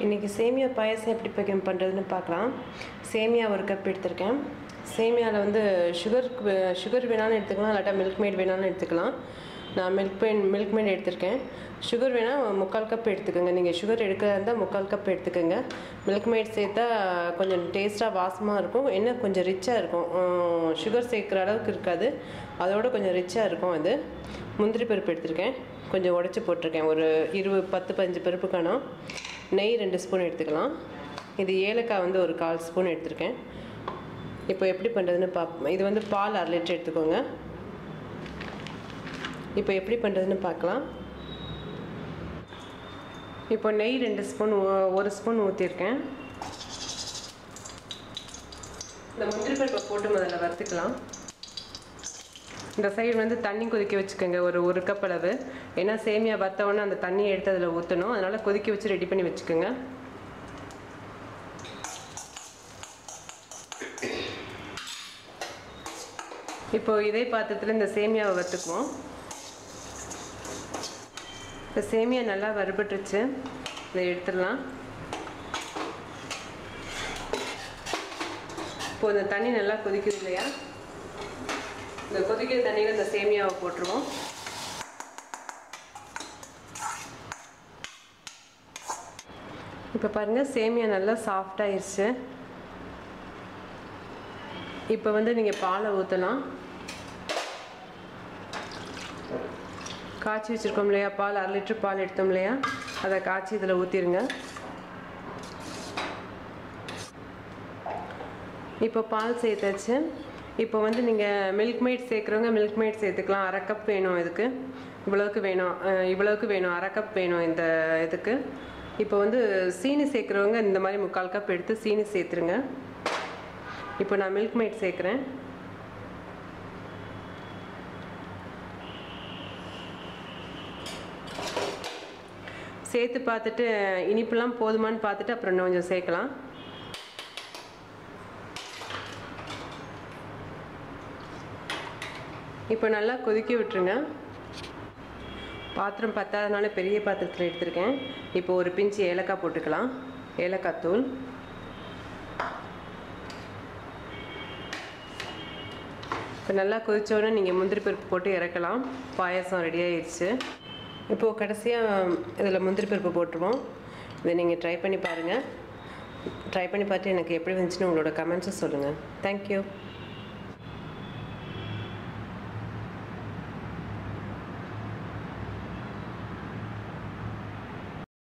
இன்றைக்கி சேமியா பாயசம் எப்படி பக்கம் பண்ணுறதுன்னு பார்க்கலாம். சேமியா ஒரு கப் எடுத்திருக்கேன். சேமியாவில் வந்து சுகர் சுகர் வேணாலும் எடுத்துக்கலாம் இல்லாட்டா மில்க் மேட் வேணாலும் எடுத்துக்கலாம். நான் மில்க் மெயின் மில்க் மேட் எடுத்திருக்கேன். சுகர் வேணால் முக்கால் கப் எடுத்துக்கோங்க. நீங்கள் சுகர் எடுக்கிறதா இருந்தால் முக்கால் கப் எடுத்துக்கோங்க. மில்க் மேட் சேர்த்தா கொஞ்சம் டேஸ்ட்டாக வாசமாக இருக்கும். என்ன கொஞ்சம் ரிச்சாக இருக்கும். சுகர் சேர்க்குற அளவுக்கு இருக்காது. அதோட கொஞ்சம் ரிச்சாக இருக்கும் அது. முந்திரி பருப்பு எடுத்திருக்கேன். கொஞ்சம் உடச்சி போட்டிருக்கேன். ஒரு இருபது பத்து பதினஞ்சு பருப்பு காணும். நெய் ரெண்டு ஸ்பூன் எடுத்துக்கலாம். இது ஏலக்காய் வந்து ஒரு கால் ஸ்பூன் எடுத்திருக்கேன். இப்போ எப்படி பண்ணுறதுன்னு பாப் இது வந்து பால் அரை லிட்டர் எடுத்துக்கோங்க. இப்போ எப்படி பண்ணுறதுன்னு பார்க்கலாம் இப்போ நெய் ரெண்டு ஸ்பூன் ஒரு ஸ்பூன் ஊற்றிருக்கேன் இந்த முந்திரி பருப்பை போட்டு முதல்ல வறுத்துக்கலாம். இந்த சைடு வந்து தண்ணி கொதிக்க வச்சுக்கோங்க. ஒரு ஒரு கப் அளவு. ஏன்னா சேமியா வத்தவொடனே அந்த தண்ணியை எடுத்து அதில் ஊற்றணும் அதனால் கொதிக்க வச்சு ரெடி பண்ணி வச்சுக்கோங்க. இப்போ இதே பாத்திரத்தில் இந்த சேமியாவை வறுத்துக்குவோம் இப்போ சேமியா நல்லா வறுபட்டுருச்சு. இதை எடுத்துடலாம். இப்போ இந்த தண்ணி நல்லா கொதிக்குது இல்லையா? இந்த கொதிக்கிற தண்ணியில் இந்த சேமியாவை போட்டுருவோம். இப்போ பாருங்கள் சேமியா நல்லா சாஃப்டாகிருச்சு இப்போ வந்து நீங்கள் பாலை ஊற்றலாம் காய்ச்சி வச்சுருக்கோம் இல்லையா? பால் அரை லிட்டர் பால் எடுத்தோம் இல்லையா? அதை காய்ச்சி இதில் ஊற்றிடுங்க இப்போ பால் சேர்த்தாச்சு. இப்போ வந்து நீங்கள் மில்க் மேட் சேர்க்குறவங்க மில்க் மேட் சேர்த்துக்கலாம். அரை கப் வேணும் இதுக்கு. இவ்வளோக்கு வேணும். இவ்வளோக்கு வேணும். அரை கப் வேணும் இந்த இதுக்கு. இப்போ வந்து சீனி சேர்க்குறவங்க இந்த மாதிரி முக்கால் கப் எடுத்து சீனி சேர்த்துருங்க. இப்போ நான் மில்க் மேட் சேர்க்குறேன். சேர்த்து பார்த்துட்டு இனிப்புலாம் போதுமான்னு பார்த்துட்டு அப்புறம் இன்னும் கொஞ்சம் சேர்க்கலாம். இப்போ நல்லா கொதிக்க விட்டுருங்க. பாத்திரம் பத்தாதனால பெரிய பாத்திரத்தில் எடுத்திருக்கேன். இப்போ ஒரு பிஞ்சு ஏலக்காய் போட்டுக்கலாம். ஏலக்காய் தூள். இப்போ நல்லா கொதித்தோடனே நீங்கள் முந்திரி பருப்பு போட்டு இறக்கலாம். பாயசம் ரெடி ஆயிடுச்சு இப்போது கடைசியாக இதில் முந்திரி பருப்பு போட்டுருவோம். இதை நீங்கள் ட்ரை பண்ணி பாருங்கள் ட்ரை பண்ணி பார்த்து எனக்கு எப்படி வந்துச்சுன்னு உங்களோட கமெண்ட்ஸை சொல்லுங்கள் தேங்க்யூ